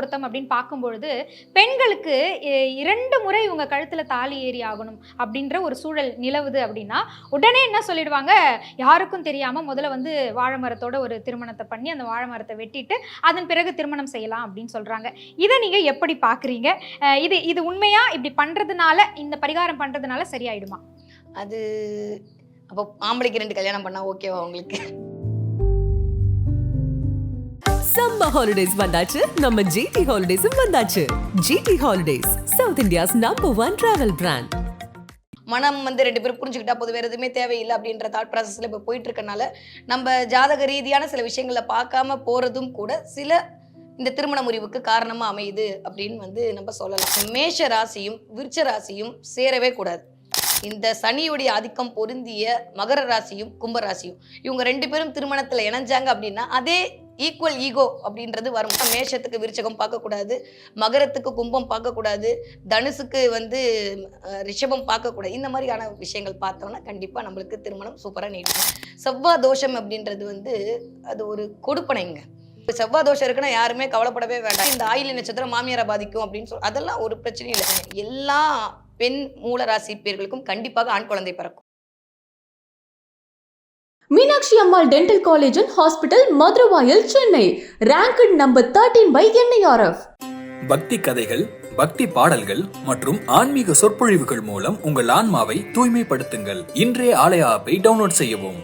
பொருத்தம் அப்படின்னு பார்க்கும்பொழுது பெண்களுக்கு இரண்டு முறை இவங்க கழுத்தில் தாலி ஏறி ஆகணும் அப்படின்ற ஒரு சூழல் நிலவுது அப்படின்னா உடனே என்ன சொல்லிடுவாங்க? யாருக்கும் தெரியாமல் முதல்ல வந்து வாழை மரத்தோட ஒரு திருமணத்தை பண்ணி அந்த வாழை மரத்தை வெட்டிட்டு அதன் பிறகு திருமணம் செய்யலாம் அப்படின்னு சொல்கிறாங்க இதை நீங்கள் எப்படி பார்க்குறீங்க? இது இது உண்மையாக இப்படி பண்ணுறதுனால இந்த பரிகாரம் பண்ணுறதுனால சரியாயிடுமா? அது அப்போ ஆம்பளைக்கு ரெண்டு கல்யாணம் பண்ணா ஓகேவா உங்களுக்கு? சம்மர் ஹாலிடேஸ் வந்தாச்சு. நம்ம ஜிடி ஹாலிடேஸும் வந்தாச்சு. GT holidays South India's number one travel brand மனம் வந்து ரெண்டு பேரும் புரிஞ்சுக்கிட்டா போது வேறு எதுவுமே தேவையில்லை அப்படின்ற தாட் ப்ராசஸில் இப்போ போயிட்டு இருக்கனால நம்ம ஜாதக ரீதியான சில விஷயங்களை பார்க்காம போகிறதும் கூட சில இந்த திருமண முறிவுக்கு காரணமாக அமையுது அப்படின்னு வந்து நம்ம சொல்லலாம். மேஷ ராசியும் விருச்ச ராசியும் சேரவே கூடாது. இந்த சனியுடைய ஆதிக்கம் பொருந்திய மகர ராசியும் கும்ப ராசியும் இவங்க ரெண்டு பேரும் திருமணத்தில் இணைஞ்சாங்க அப்படின்னா அதே ஈக்குவல் ஈகோ அப்படின்றது வரும். மேஷத்துக்கு விருச்சகம் பார்க்கக்கூடாது. மகரத்துக்கு கும்பம் பார்க்கக்கூடாது. தனுசுக்கு வந்து ரிஷபம் பார்க்கக்கூடாது. இந்த மாதிரியான விஷயங்கள் பார்த்தோம்னா கண்டிப்பாக நம்மளுக்கு திருமணம் சூப்பராக நீடிக்கும். செவ்வாய் தோஷம் அப்படின்றது வந்து அது ஒரு கொடுப்பனைங்க இப்போ செவ்வாய் தோஷம் இருக்குன்னா யாருமே கவலைப்படவே வேண்டாம். இந்த ஆயில் நட்சத்திரம் மாமியாரை பாதிக்கும் அப்படின்னு சொல்லி அதெல்லாம் ஒரு பிரச்சனையும் இல்லை. எல்லா பெண் மூல ராசி பேர்களுக்கும் கண்டிப்பாக ஆண் குழந்தை பிறக்கும். Meenakshi Ammal dental college and hospital Maduravoyal Chennai. Ranked number thirteen by NIRF பக்தி கதைகள் பக்தி பாடல்கள் மற்றும் ஆன்மீக சொற்பொழிவுகள் மூலம் உங்கள் ஆன்மாவை தூய்மைப்படுத்துங்கள். இன்றைய ஆலய ஆப்பை டவுன்லோட் செய்யவும்.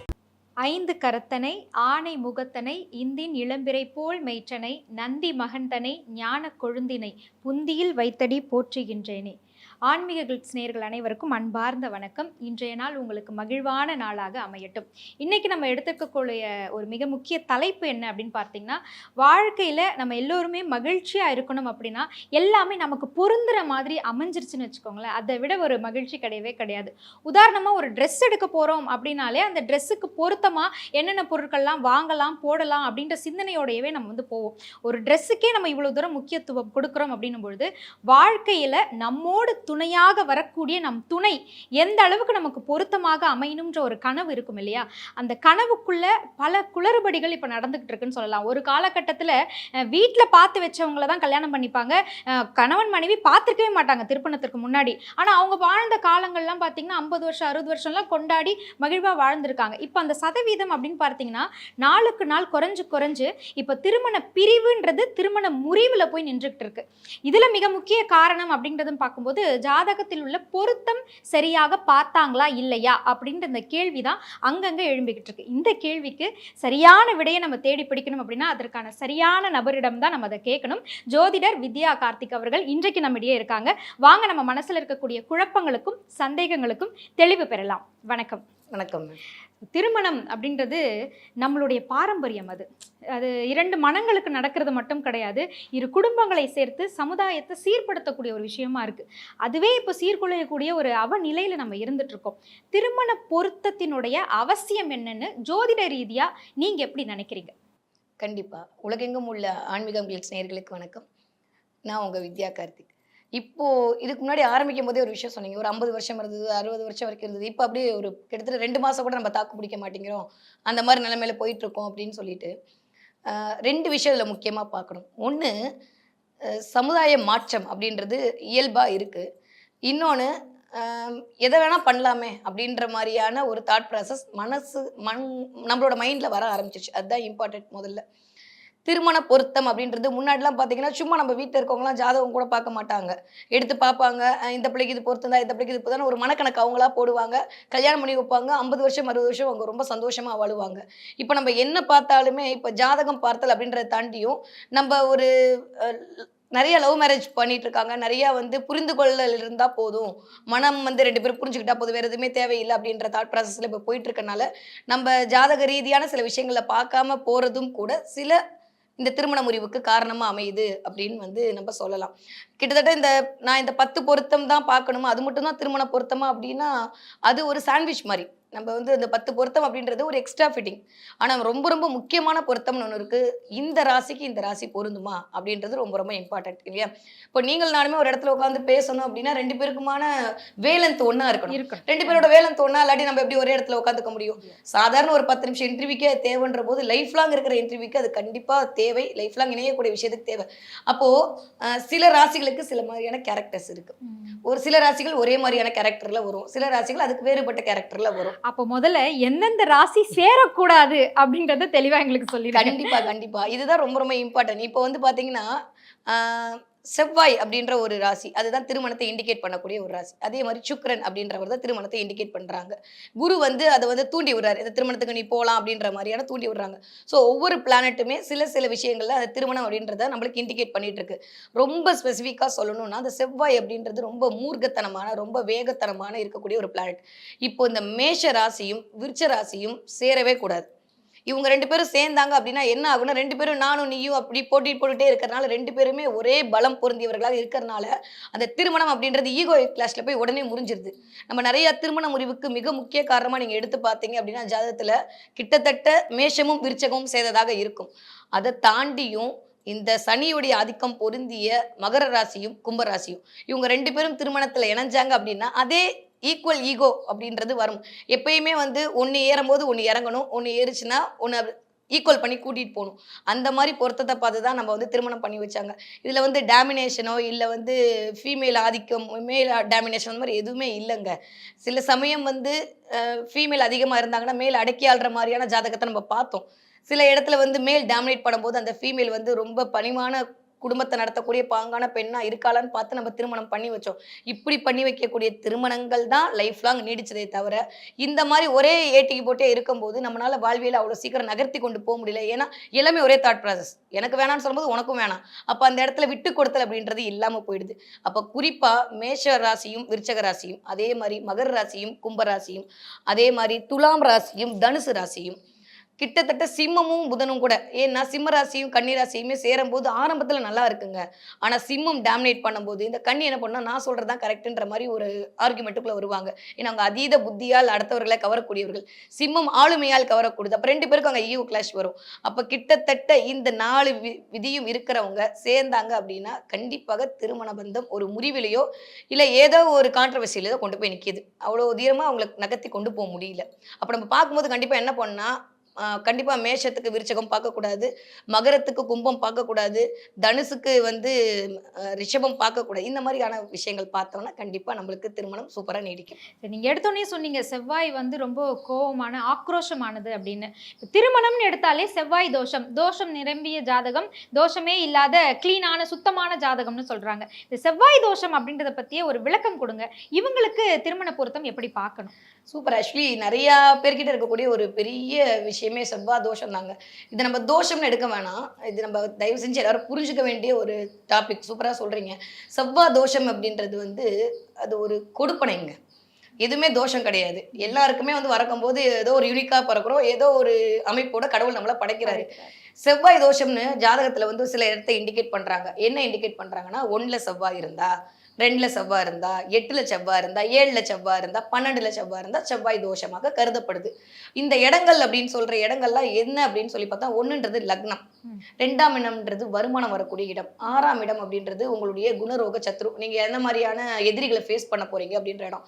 ஐந்து கரத்தனை ஆனை முகத்தனை இந்தின் இளம்பிறை போல் மெய்ற்றனை நந்தி மகன்தனை ஞான கொழுந்தினை புந்தியில் வைத்தடி போற்றுகின்றேனே. ஆன்மீக கிளிட்ஸ் நேர்கள் அனைவருக்கும் அன்பார்ந்த வணக்கம். இன்றைய நாள் உங்களுக்கு மகிழ்வான நாளாக அமையட்டும். இன்றைக்கி நம்ம எடுத்துக்கக்கூடிய ஒரு மிக முக்கிய தலைப்பு என்ன அப்படின்னு பார்த்தீங்கன்னா வாழ்க்கையில் நம்ம எல்லோருமே மகிழ்ச்சியாக இருக்கணும் அப்படின்னா எல்லாமே நமக்கு பொருந்துற மாதிரி அமைஞ்சிருச்சுன்னு வச்சுக்கோங்களேன். அதை விட ஒரு மகிழ்ச்சி கிடையவே கிடையாது. உதாரணமாக ஒரு ட்ரெஸ் எடுக்க போகிறோம் அப்படின்னாலே அந்த ட்ரெஸ்ஸுக்கு பொருத்தமாக என்னென்ன பொருட்கள்லாம் வாங்கலாம் போடலாம் அப்படின்ற சிந்தனையோடையவே நம்ம வந்து போவோம். ஒரு ட்ரெஸ்ஸுக்கே நம்ம இவ்வளோ தூரம் முக்கியத்துவம் கொடுக்குறோம் அப்படின்னும் பொழுது வாழ்க்கையில் நம்மோடு துணையாக வரக்கூடிய நம் துணை எந்த அளவுக்கு நமக்கு பொருத்தமாக அமையணுன்ற ஒரு கனவு இருக்கும் இல்லையா? அந்த கனவுக்குள்ள பல குளறுபடிகள் இப்போ நடந்துகிட்டு இருக்குன்னு சொல்லலாம். ஒரு காலகட்டத்தில் வீட்டில் பார்த்து வச்சவங்கள தான் கல்யாணம் பண்ணிப்பாங்க. கணவன் மனைவி பார்த்துருக்கவே மாட்டாங்க திருப்பணத்திற்கு முன்னாடி. ஆனால் அவங்க வாழ்ந்த காலங்கள்லாம் பார்த்தீங்கன்னா ஐம்பது வருஷம் அறுபது வருஷம்லாம் கொண்டாடி மகிழ்வாக வாழ்ந்திருக்காங்க. இப்போ அந்த சதவீதம் அப்படின்னு பார்த்தீங்கன்னா நாளுக்கு நாள் குறைஞ்சு குறைஞ்சு இப்போ திருமண பிரிவுன்றது திருமண முறிவில் போய் நின்றுக்கிட்டு இருக்கு. இதில் மிக முக்கிய காரணம் அப்படின்றதும் பார்க்கும்போது ஜாதகத்தில் உள்ள பொருத்தம் சரியாக பார்த்தாங்களா இல்லையா அப்படின்ற இந்த கேள்வி தான் அங்கங்கே எழும்பிக்கிட்டு இருக்கு. இந்த கேள்விக்கு சரியான விடையை நம்ம தேடி பிடிக்கணும் அப்படின்னா அதற்கான சரியான நபரிடம் தான் நம்ம அதை கேட்கணும். ஜோதிடர் வித்யா கார்த்திக் அவர்கள் இன்றைக்கு நம்மிடையே இருக்காங்க. வாங்க நம்ம மனசில் இருக்கக்கூடிய குழப்பங்களுக்கும் சந்தேகங்களுக்கும் தெளிவு பெறலாம். வணக்கம். வணக்கம். திருமணம் அப்படின்றது நம்மளுடைய பாரம்பரியம் அது. அது இரண்டு மனங்களுக்கு நடக்கிறது மட்டும் கிடையாது. இரு குடும்பங்களை சேர்த்து சமுதாயத்தை சீர்படுத்தக்கூடிய ஒரு விஷயமா இருக்கு. அதுவே இப்போ சீர்குலையக்கூடிய ஒரு அவநிலையில் நம்ம இருந்துட்டு இருக்கோம் திருமண பொருத்தத்தினுடைய அவசியம் என்னன்னு ஜோதிட ரீதியா நீங்க எப்படி நினைக்கிறீங்க? கண்டிப்பாக உலகெங்கும் உள்ள ஆன்மீகம் நேர்களுக்கு வணக்கம். நான் உங்கள் வித்யா கார்த்திக். இப்போ இதுக்கு முன்னாடி ஆரம்பிக்கும் போதே ஒரு விஷயம் சொன்னீங்க. ஒரு ஐம்பது வருஷம் இருந்தது அறுபது வருஷம் வரைக்கும் இருந்தது. இப்போ அப்படியே ஒரு கிட்டத்தட்ட ரெண்டு மாதம் கூட நம்ம தாக்கு பிடிக்க மாட்டேங்கிறோம். அந்த மாதிரி நிலைமையில போயிட்டு இருக்கோம் அப்படின்னு சொல்லிட்டு ரெண்டு விஷயம் இதில் முக்கியமாக பார்க்கணும் ஒன்று சமுதாய மாற்றம் அப்படின்றது இயல்பாக இருக்குது இன்னொன்று எதை வேணால் பண்ணலாமே அப்படின்ற மாதிரியான ஒரு தாட் ப்ராசஸ் மனசு மண் நம்மளோட மைண்டில் வர ஆரம்பிச்சிருச்சு. அதுதான் இம்பார்ட்டன்ட் முதல்ல. திருமண பொருத்தம் அப்படின்றது முன்னாடிலாம் பார்த்தீங்கன்னா சும்மா நம்ம வீட்டில் இருக்கவங்களாம் ஜாதகம் கூட பார்க்க மாட்டாங்க. எடுத்து பார்ப்பாங்க இந்த பிள்ளைக்கு இது பொருத்தம் தான் இந்த பிள்ளைக்கு இது பொருத்தம் ஒரு மனக்கணக்கு அவங்களா போடுவாங்க. கல்யாணம் பண்ணி வைப்பாங்க ஐம்பது வருஷம் அறுபது வருஷம் அவங்க ரொம்ப சந்தோஷமாக வாழுவாங்க. இப்போ நம்ம என்ன பார்த்தாலுமே இப்போ ஜாதகம் பார்த்தல் அப்படின்றத தாண்டியும் நம்ம ஒரு நிறைய லவ் மேரேஜ் பண்ணிட்டு இருக்காங்க. நிறைய வந்து புரிந்து கொள்ளல் இருந்தால் போதும். மனம் வந்து ரெண்டு பேரும் புரிஞ்சுக்கிட்டா போதும். வேறு எதுவுமே தேவையில்லை அப்படின்ற தாட் ப்ராசஸில் இப்போ போயிட்டு இருக்கனால நம்ம ஜாதக ரீதியான சில விஷயங்களை பார்க்காம போகிறதும் கூட சில இந்த திருமண முறிவுக்கு காரணமாக அமையுது அப்படின்னு வந்து நம்ம சொல்லலாம். கிட்டத்தட்ட இந்த நான் இந்த பத்து பொருத்தம் தான் பார்க்கணுமா? அது மட்டும் தான் திருமண பொருத்தமா அப்படின்னா அது ஒரு சாண்ட்விச் மாதிரி. நம்ம வந்து அந்த பத்து பொருத்தம் அப்படின்றது ஒரு எக்ஸ்ட்ரா ஃபிட்டிங் ஆனால் ரொம்ப ரொம்ப முக்கியமான பொருத்தம்னு ஒன்று இருக்கு. இந்த ராசிக்கு இந்த ராசி பொருந்துமா? அப்படின்றது ரொம்ப ரொம்ப இம்பார்ட்டன்ட் இல்லையா? இப்போ நீங்கள் நானுமே ஒரு இடத்துல உட்காந்து பேசணும் அப்படின்னா ரெண்டு பேருக்குமான வேலன்த் ஒன்றா இருக்கணும். ரெண்டு பேரோட வேலன்த் ஒன்றா இல்லாட்டி நம்ம எப்படி ஒரே இடத்துல உட்காந்துக்க முடியும்? சாதாரண ஒரு பத்து நிமிஷம் இன்டர்வியூக்கே தேவைன்ற போது லைஃப் லாங் இருக்கிற இன்டர்வியூக்கு அது கண்டிப்பாக தேவை. லைஃப் லாங் இணையக்கூடிய விஷயத்துக்கு தேவை. அப்போ அஹ், சில ராசிகளுக்கு சில மாதிரியான கேரக்டர்ஸ் இருக்கு. ஒரு சில ராசிகள் ஒரே மாதிரியான கேரக்டர்ல வரும். சில ராசிகள் அதுக்கு வேறுபட்ட கேரக்டர்ல வரும். அப்போ முதல்ல எந்தெந்த ராசி சேரக்கூடாது அப்படின்றத தெளிவா எங்களுக்கு சொல்லிடுங்க. கண்டிப்பா கண்டிப்பா. இதுதான் ரொம்ப ரொம்ப இம்பார்ட்டன்ட் இப்போ வந்து பாத்தீங்கன்னா செவ்வாய் அப்படின்ற ஒரு ராசி அதுதான் திருமணத்தை இண்டிகேட் பண்ணக்கூடிய ஒரு ராசி. அதே மாதிரி சுக்ரன் அப்படின்றவர் தான் திருமணத்தை இண்டிகேட் பண்ணுறாங்க குரு வந்து அதை வந்து தூண்டி விடுறாரு. இந்த திருமணத்துக்கு நீ போகலாம் அப்படின்ற மாதிரியான தூண்டி விடுறாங்க. ஸோ ஒவ்வொரு பிளானட்டுமே சில சில விஷயங்களில் அந்த திருமணம் அப்படின்றத நம்மளுக்கு இண்டிகேட் பண்ணிட்டு இருக்கு. ரொம்ப ஸ்பெசிஃபிக்காக சொல்லணும்னா அந்த செவ்வாய் அப்படின்றது ரொம்ப மூர்க்கத்தனமான ரொம்ப வேகத்தனமான இருக்கக்கூடிய ஒரு பிளானட் இப்போ இந்த மேஷ ராசியும் விருச்ச ராசியும் சேரவே கூடாது. இவங்க ரெண்டு பேரும் சேர்ந்தாங்க அப்படின்னா என்ன ஆகும்னா ரெண்டு பேரும் நானும் நீயும் அப்படி போட்டி போட்டுட்டே இருக்கிறனால ரெண்டு பேருமே ஒரே பலம் பொருந்தியவர்களாக இருக்கிறனால அந்த திருமணம் அப்படின்றது ஈகோ கிளாஸ்ல போய் உடனே முறிஞ்சிருது. நம்ம நிறைய திருமண முறிவுக்கு மிக முக்கிய காரணமா நீங்க எடுத்து பார்த்தீங்க அப்படின்னா ஜாதகத்துல கிட்டத்தட்ட மேஷமும் விருச்சகமும் சேர்ந்ததாக இருக்கும். அதை தாண்டியும் இந்த சனியுடைய ஆதிக்கம் பொருந்திய மகர ராசியும் கும்பராசியும் இவங்க ரெண்டு பேரும் திருமணத்துல இணைஞ்சாங்க அப்படின்னா அதே ஈக்குவல் ஈகோ அப்படின்றது வரும். எப்பயுமே வந்து ஒன்று ஏறும்போது ஒன்று இறங்கணும் ஒன்று ஏறுச்சுன்னா ஒன்று ஈக்குவல் பண்ணி கூட்டிகிட்டு போகணும். அந்த மாதிரி பொருத்தத்தை பார்த்து தான் நம்ம வந்து திருமணம் பண்ணி வச்சாங்க. இதில் வந்து டேமினேஷனோ இல்லை வந்து ஃபீமேல் ஆதிக்கம் மேல் டேமினேஷன் அந்த மாதிரி எதுவுமே இல்லைங்க. சில சமயம் வந்து ஃபீமேல் அதிகமாக இருந்தாங்கன்னா மேல் அடக்கி ஆள்ற மாதிரியான ஜாதகத்தை நம்ம பார்த்தோம். சில இடத்துல வந்து மேல் டாமினேட் பண்ணும்போது அந்த ஃபீமேல் வந்து ரொம்ப பணிமான குடும்பத்தை நடத்தக்கூடிய பாங்கான பெண்ணா இருக்காளான்னு பார்த்து நம்ம திருமணம் பண்ணி வச்சோம். இப்படி பண்ணி வைக்கக்கூடிய திருமணங்கள் தான் லைஃப் லாங் நீடிச்சதே தவிர இந்த மாதிரி ஒரே ஏட்டிக்கு போட்டே இருக்கும்போது நம்மளால வாழ்வியல் அவ்வளோ சீக்கிரம் நகர்த்தி கொண்டு போக முடியல. ஏன்னா எல்லாமே ஒரே தாட் ப்ராசஸ் எனக்கு வேணாம்னு சொல்லும்போது உனக்கும் வேணாம். அப்போ அந்த இடத்துல விட்டு கொடுத்தல் அப்படின்றது இல்லாமல் போயிடுது. அப்போ குறிப்பாக மேஷ ராசியும் விருச்சக ராசியும் அதே மாதிரி மகர ராசியும் கும்ப ராசியும் அதே மாதிரி துலாம் ராசியும் தனுசு ராசியும் கிட்டத்தட்ட சிம்மமும் புதனும் கூட. ஏன்னா சிம்ம ராசியும் கன்னி ராசியுமே சேரும்போது ஆரம்பத்தில் நல்லா இருக்குங்க. ஆனால் சிம்மம் டாமினேட் பண்ணும்போது இந்த கண்ணி என்ன பண்ணால் நான் சொல்கிறது தான் கரெக்டுன்ற மாதிரி ஒரு ஆர்குமெண்ட்டுக்குள்ளே வருவாங்க. ஏன்னா அவங்க அதீத புத்தியால் அடுத்தவர்களை கவரக்கூடியவர்கள். சிம்மம் ஆளுமையால் கவரக்கூடியது. அப்போ ரெண்டு பேருக்கும் அங்கே ஈவு கிளாஷ் வரும். அப்போ கிட்டத்தட்ட இந்த நாலு வி விதியும் இருக்கிறவங்க சேர்ந்தாங்க அப்படின்னா கண்டிப்பாக திருமண பந்தம் ஒரு முறிவிலையோ இல்லை ஏதோ ஒரு கான்ட்ரவர்சியில கொண்டு போய் நிற்கிது அவ்வளோ தீரமாக அவங்களை நகர்த்தி கொண்டு போக முடியல. அப்போ நம்ம பார்க்கும்போது கண்டிப்பாக என்ன பண்ணால் ஆஹ் கண்டிப்பா மேஷத்துக்கு விருச்சகம் பார்க்கக்கூடாது மகரத்துக்கு கும்பம் பார்க்கக்கூடாது தனுசுக்கு வந்து ரிஷபம் பார்க்கக்கூடாது. இந்த மாதிரியான விஷயங்கள் பார்த்தோம்னா கண்டிப்பா நம்மளுக்கு திருமணம் சூப்பரா நீடிக்கும். சரி, நீங்க எடுத்தோடனே சொன்னீங்க செவ்வாய் வந்து ரொம்ப கோபமான ஆக்ரோஷமானது அப்படின்னு. திருமணம்னு எடுத்தாலே செவ்வாய் தோஷம். தோஷம் நிரம்பிய ஜாதகம் தோஷமே இல்லாத கிளீனான சுத்தமான ஜாதகம்னு சொல்றாங்க. இந்த செவ்வாய் தோஷம் அப்படின்றத பத்தியே ஒரு விளக்கம் கொடுங்க. இவங்களுக்கு திருமண பொருத்தம் எப்படி பார்க்கணும்? சூப்பர். ஆக்சுவலி நிறைய பேர்கிட்ட இருக்கக்கூடிய ஒரு பெரிய விஷயமே. செவ்வாய் தோஷம் தாங்க இதை நம்ம தோஷம்னு எடுக்க வேணாம். இது நம்ம தயவு செஞ்சு எல்லாரும் புரிஞ்சுக்க வேண்டிய ஒரு டாபிக் சூப்பரா சொல்றீங்க. செவ்வாய் தோஷம் அப்படின்றது வந்து அது ஒரு கொடுப்பனைங்க. எதுவுமே தோஷம் கிடையாது. எல்லாருக்குமே வந்து வரக்கும்போது ஏதோ ஒரு யூனிக்கா பிறக்கிறோம். ஏதோ ஒரு அமைப்போட கடவுள் நம்மளை படைக்கிறாரு. செவ்வாய் தோஷம்னு ஜாதகத்துல வந்து சில இடத்த இண்டிகேட் பண்றாங்க. என்ன இண்டிகேட் பண்றாங்கன்னா ஒண்ணுல செவ்வாய் இருந்தா ரெண்டுல செவ்வாய் இருந்தா எட்டுல செவ்வாய் இருந்தா ஏழுல செவ்வாய் இருந்தா பன்னெண்டுல செவ்வாய் இருந்தா செவ்வாய் தோஷமாக கருதப்படுது. இந்த இடங்கள் அப்படின்னு சொல்ற இடங்கள்லாம் என்ன அப்படின்னு சொல்லி பார்த்தா ஒண்ணுன்றது லக்னம். ரெண்டாம் இடம்ன்றது வருமானம் வரக்கூடிய இடம். ஆறாம் இடம் அப்படின்றது உங்களுடைய குணரோக சத்ரு. நீங்க எந்த மாதிரியான எதிரிகளை ஃபேஸ் பண்ண போறீங்க அப்படின்ற இடம்.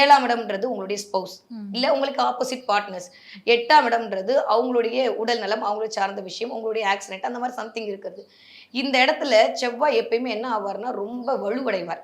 ஏழாம் இடம்ன்றது உங்களுடைய ஸ்பௌஸ் இல்ல உங்களுக்கு ஆப்போசிட் பார்ட்னர்ஸ் எட்டாம் இடம்ன்றது அவங்களுடைய உடல் நலம் அவங்களை சார்ந்த விஷயம் உங்களுடைய ஆக்சிடென்ட் அந்த மாதிரி சம்திங் இருக்குது இந்த இடத்துல செவ்வாய் எப்பயுமே என்ன ஆவார்னா ரொம்ப வலுவடைவார்.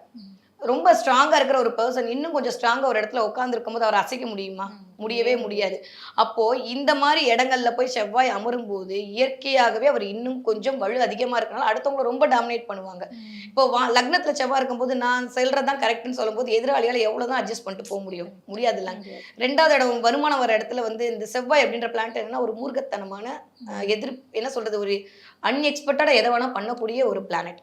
ரொம்ப ஸ்ட்ராங்கா இருக்கிற ஒரு பர்சன் இன்னும் கொஞ்சம் ஸ்ட்ராங்கா ஒரு இடத்துல உட்கார்ந்து போது அவர் அசைக்க முடியுமா? முடியவே முடியாது. அப்போ இந்த மாதிரி இடங்கள்ல போய் செவ்வாய் அமரும் போது இயற்கையாகவே அவர் இன்னும் கொஞ்சம் வலு அதிகமா இருக்கனால அடுத்தவங்களை ரொம்ப டாமினேட் பண்ணுவாங்க. இப்போ வா லக்னத்துல செவ்வாய் இருக்கும்போது நான் செல்றதுதான் கரெக்ட்னு சொல்லும்போது எதிராளியால எவ்வளவுதான் அட்ஜஸ்ட் பண்ணிட்டு போக முடியும்? முடியாது. இல்லைங்க ரெண்டாவது இடம் வருமானம் வர இடத்துல வந்து இந்த செவ்வாய் அப்படின்ற பிளான்ட் என்னன்னா ஒரு மூர்க்கத்தனமான எதிர் என்ன சொல்றது ஒரு அன்எக்ஸ்பெக்டடாக எதை வேணால் பண்ணக்கூடிய ஒரு பிளானட்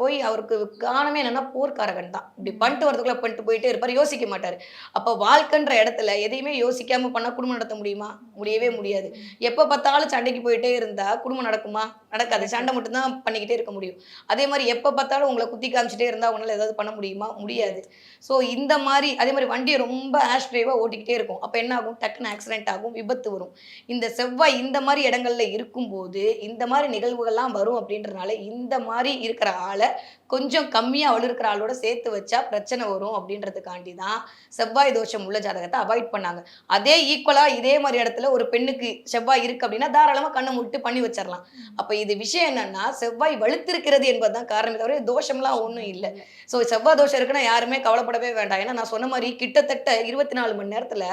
போய் அவருக்கு காரணமே என்னன்னா போர்க்காரகன் தான் இப்படி பண்ணிட்டு வரதுக்குள்ள பண்ணிட்டு போயிட்டே இருப்பார் யோசிக்க மாட்டார். அப்போ வாழ்க்கைன்ற இடத்துல எதையுமே யோசிக்காம பண்ணா குடும்பம் நடத்த முடியுமா? முடியவே முடியாது. எப்போ பார்த்தாலும் சண்டைக்கு போயிட்டே இருந்தா குடும்பம் நடக்குமா? நடக்காது. சண்டை மட்டும்தான் பண்ணிக்கிட்டே இருக்க முடியும். அதே மாதிரி எப்போ பார்த்தாலும் உங்களை குத்தி காமிச்சிட்டே இருந்தா உங்களால ஏதாவது பண்ண முடியுமா? முடியாது. ஸோ இந்த மாதிரி அதே மாதிரி வண்டியை ரொம்ப ஆஷ் டிரைவாக ஓட்டிக்கிட்டே இருக்கும். அப்போ என்ன ஆகும்? டக்குன்னு ஆக்சிடென்ட் ஆகும் விபத்து வரும். இந்த செவ்வாய் இந்த மாதிரி இடங்கள்ல இருக்கும்போது இந்த மாதிரி நிகழ்வுகள்லாம் வரும் அப்படின்றனால இந்த மாதிரி இருக்கிற ஆளை கொஞ்சம் கம்மியாக அவள் இருக்கிற ஆளோட சேர்த்து வச்சா பிரச்சனை வரும் அப்படின்றதுக்காண்டி தான் செவ்வாய் தோஷம் உள்ள ஜாதகத்தை அவாய்ட் பண்ணாங்க. அதே ஈக்குவலாக இதே மாதிரி இடத்துல ஒரு பெண்ணுக்கு செவ்வாய் இருக்கு அப்படின்னா தாராளமாக கண்ணை முட்டு பண்ணி வச்சிடலாம் அப்போ இது விஷயம் என்னன்னா செவ்வாய் வலுத்திருக்கிறது என்பதுதான் காரணமே தவிர தோஷம்லாம் ஒன்றும் இல்லை. ஸோ செவ்வாய் தோஷம் இருக்குன்னா யாருமே கவலைப்படவே வேண்டாம். ஏன்னா நான் சொன்ன மாதிரி கிட்டத்தட்ட இருபத்தி நாலு மணி நேரத்தில்